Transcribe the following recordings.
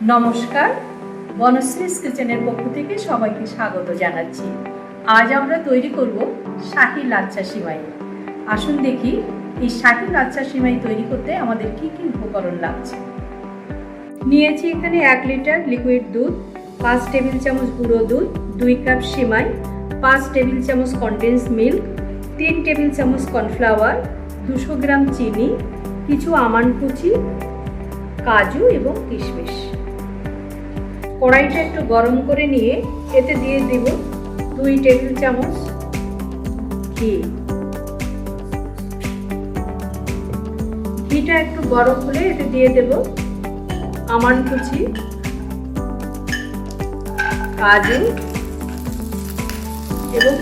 নমস্কার, বনশ্রীস কিচেনের পক্ষ থেকে সবাইকে স্বাগত জানাচ্ছি। আজ আমরা তৈরি করব শাহি লাচ্ছা সিমাই। আসুন দেখি, এই শাহি লাচ্ছা সিমাই তৈরি করতে আমাদের কি কি উপকরণ লাগছে। নিয়েছি এখানে এক লিটার লিকুইড দুধ, পাঁচ টেবিল চামচ গুঁড়ো দুধ, দুই কাপ সিমাই, পাঁচ টেবিল চামচ কনডেন্স মিল্ক তিন টেবিল চামচ কর্নফ্লাওয়ার দুশো গ্রাম চিনি, কিছু আমান কুচি, কাজু এবং কিশমিশ। কড়াইটা একটু গরম করে নিয়ে এতে দিয়ে দেব দুই টেবিল চামচ ঘি। ঘিটা একটু গরম হলে এতে দিয়ে দেব আমান কুচি, কাজু এবং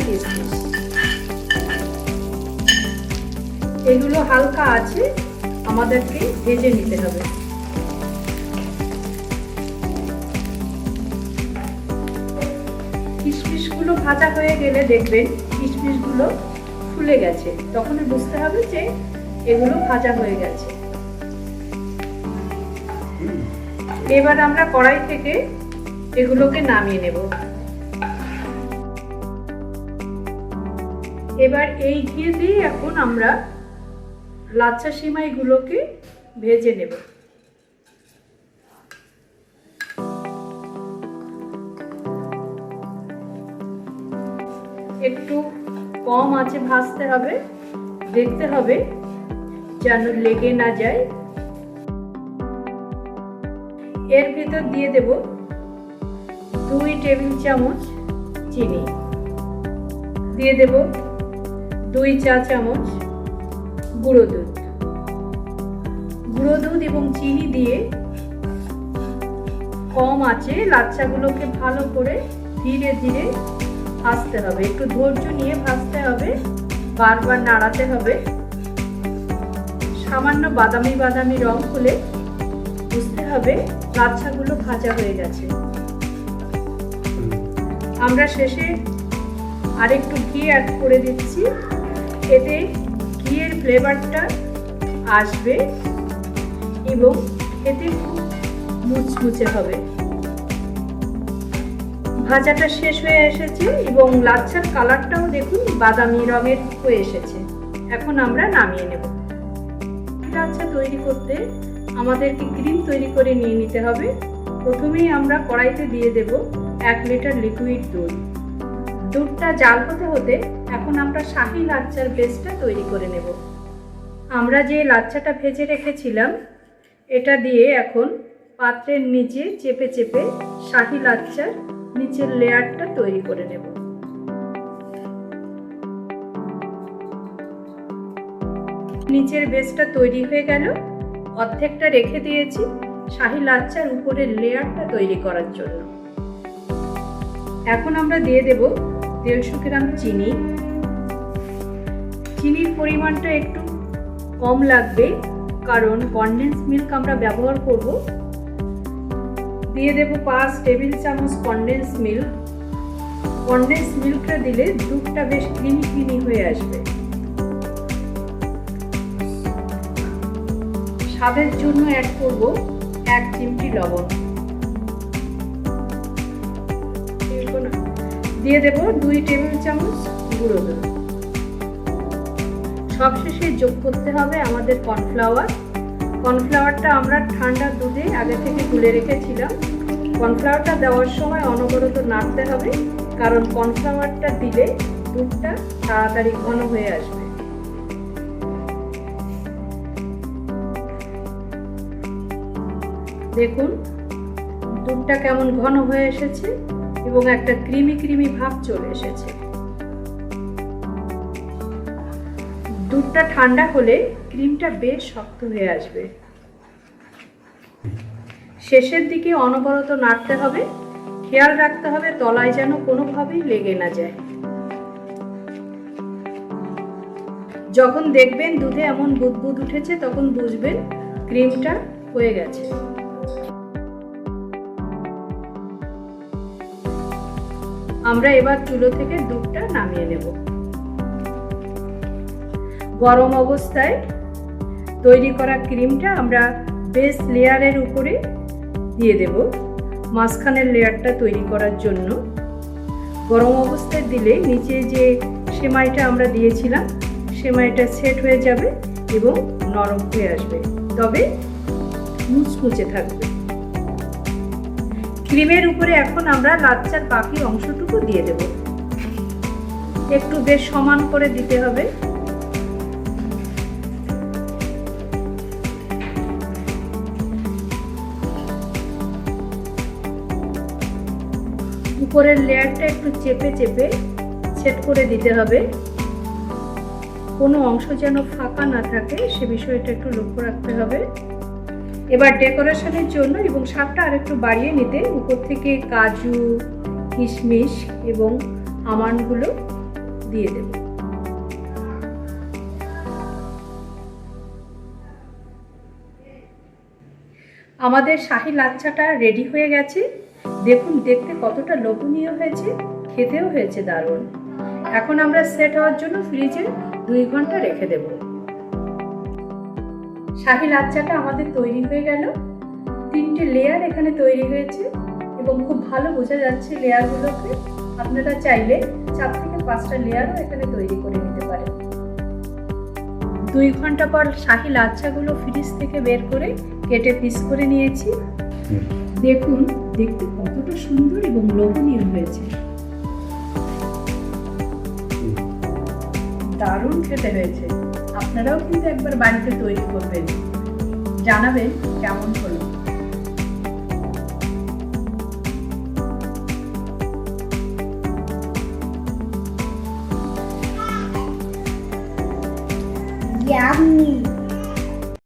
এগুলো হালকা আছে, আমাদেরকে ভেজে নিতে হবে। কিশমিশগুলো ভাজা হয়ে গেলে দেখবেন কিশমিশগুলো ফুলে গেছে। তখন বুঝতে হবে যে এগুলো ভাজা হয়ে গেছে। এবার আমরা কড়াই থেকে এগুলোকে নামিয়ে নেব। এবার এই ঘি দিয়ে এখন আমরা লাচ্ছা সিমাইগুলোকে ভেজে নেব। একটু কম আছে ভাজতে হবে, দেখতে হবে যেন লেগে না যায়। এর ভিতর দিয়ে দেব দুই টেবিল চামচ চিনি। দিয়ে দেব দুই চা চামচ গুঁড়ো দুধ। গুঁড়ো দুধ এবং চিনি দিয়ে কম আছে লাচ্চাগুলোকে ভালো করে ধীরে ধীরে ভাজতে হবে। একটু ধৈর্য নিয়ে ভাজতে হবে, বারবার নাড়াতে হবে। সামান্য বাদামি বাদামি রং হলে বুঝতে হবে লাচ্ছাগুলো ভাজা হয়ে গেছে। আমরা শেষে আরেকটু ঘি অ্যাড করে দিচ্ছি। এতে ঘিয়ের ফ্লেভারটা আসবে এবং এতে খুব মুচমুচে হবে। ভাজাটা শেষ হয়ে এসেছে এবং লাচ্ছার কালারটাও দেখুন, বাদামি রঙের হয়ে এসেছে। এখন আমরা নামিয়ে নেব। লাচ্ছা তৈরি করতে আমাদেরকে ক্রিম তৈরি করে নিয়ে নিতে হবে। প্রথমেই আমরা কড়াইতে দিয়ে দেব এক লিটার লিকুইড দুধ। দুধটা জাল হতে হতে এখন আমরা শাহি লাচ্চার বেসটা তৈরি করে নেব। আমরা যে লাচ্চাটা ভেজে রেখেছিলাম, এটা দিয়ে এখন পাত্রের নিচে চেপে চেপে শাহি লাচ্চার নিচের লেয়ারটা তৈরি করে নেব। নিচের বেসটা তৈরি হয়ে গেল। অর্ধেকটা রেখে দিয়েছি শাহি লাচ্চার উপরের লেয়ারটা তৈরি করার জন্য। এখন আমরা দিয়ে দেব দেড়শো গ্রাম চিনি। চিনির পরিমাণটা একটু কম লাগবে, কারণ কনডেন্স মিল্ক আমরা ব্যবহার করব দিয়ে দেব পাঁচ টেবিল চামচ কনডেন্স মিল্ক কনডেন্স মিল্কটা দিলে দুধটা বেশ ক্রিমি ক্রিমি হয়ে আসবে। স্বাদের জন্য অ্যাড করব এক চিমটি লবণ। দিয়ে দেব দুই টেবিল চামচ গুঁড়ো দুধ। সবশেষে যোগ করতে হবে আমাদের কর্নফ্লাওয়ার কর্নফ্লাওয়ারটা আমরা ঠান্ডা দুধে আগে থেকে গুলে রেখেছিলাম। কর্নফ্লাওয়ারটা দেওয়ার সময় অনবরত নাড়তে হবে, কারণ কর্নফ্লাওয়ারটা দিলে দুধটা তাড়াতাড়ি ঘন হয়ে আসবে। দেখুন, দুধটা কেমন ঘন হয়ে এসেছে এবং একটা ক্রিমি ক্রিমি ভাব চলে এসেছে। দুধটা ঠান্ডা হলে ক্রিমটা বেশ শক্ত হয়ে আসবে। শেষের দিকে অনবরত নাড়তে হবে। খেয়াল রাখতে হবে, তলায় যেন কোনোভাবেই লেগে না যায়। যখন দেখবেন দুধে এমন বুদবুদ উঠেছে, তখন বুঝবেন ক্রিমটা হয়ে গেছে। আমরা এবার চুলো থেকে দুধটা নামিয়ে নেব। গরম অবস্থায় তৈরি করা ক্রিমটা আমরা বেস লেয়ারের উপরে দিয়ে দেব। মাঝখানের লেয়ারটা তৈরি করার জন্য। গরম অবস্থায় দিলে নিচে যে সেমাইটা আমরা দিয়েছিলাম, সেমাইটা সেট হয়ে যাবে এবং নরম হয়ে আসবে। তবে মুচমুচে থাকবে। ক্রিমের উপরে এখন আমরা লাচ্চার বাকি অংশটুকু দিয়ে দেব। একটু বেশ সমান করে দিতে হবে। উপরের লেয়ারটা একটু চেপে চেপে সেট করে দিতে হবে। কোনো অংশ যেন ফাঁকা না থাকে, সে বিষয়টা একটু লক্ষ্য রাখতে হবে। এবার ডেকোরেশনের জন্য এবং স্বাদটা আরেকটু বাড়িয়ে নিতে উপর থেকে কাজু, কিশমিশ এবং আমানগুলো দিয়ে দেব। আমাদের শাহি লাচ্চাটা রেডি হয়ে গেছে। দেখুন, দেখতে কতটা লোভনীয় হয়েছে, খেতেও হয়েছে দারুণ। এখন আমরা সেট হওয়ার জন্য ফ্রিজে দুই ঘণ্টা রেখে দেব। শাহি লাচ্চাটা আমাদের তৈরি হয়ে গেল। তিনটে লেয়ার এখানে তৈরি হয়েছে এবং খুব ভালো বোঝা যাচ্ছে লেয়ারগুলোকে আপনারা চাইলে চার থেকে পাঁচটা লেয়ারও এখানে তৈরি করে নিতে পারেন। দুই ঘণ্টা পর শাহি লাচ্চাগুলো ফ্রিজ থেকে বের করে কেটে পিস করে নিয়েছি। দেখুন, দেখতে কতটা সুন্দর এবং লোভনীয় হয়েছে। দারুণ খেতে হয়েছে। আপনারাও কিন্তু একবার বাড়িতে তৈরি করবেন। জানাবেন কেমন হলো। Yummy.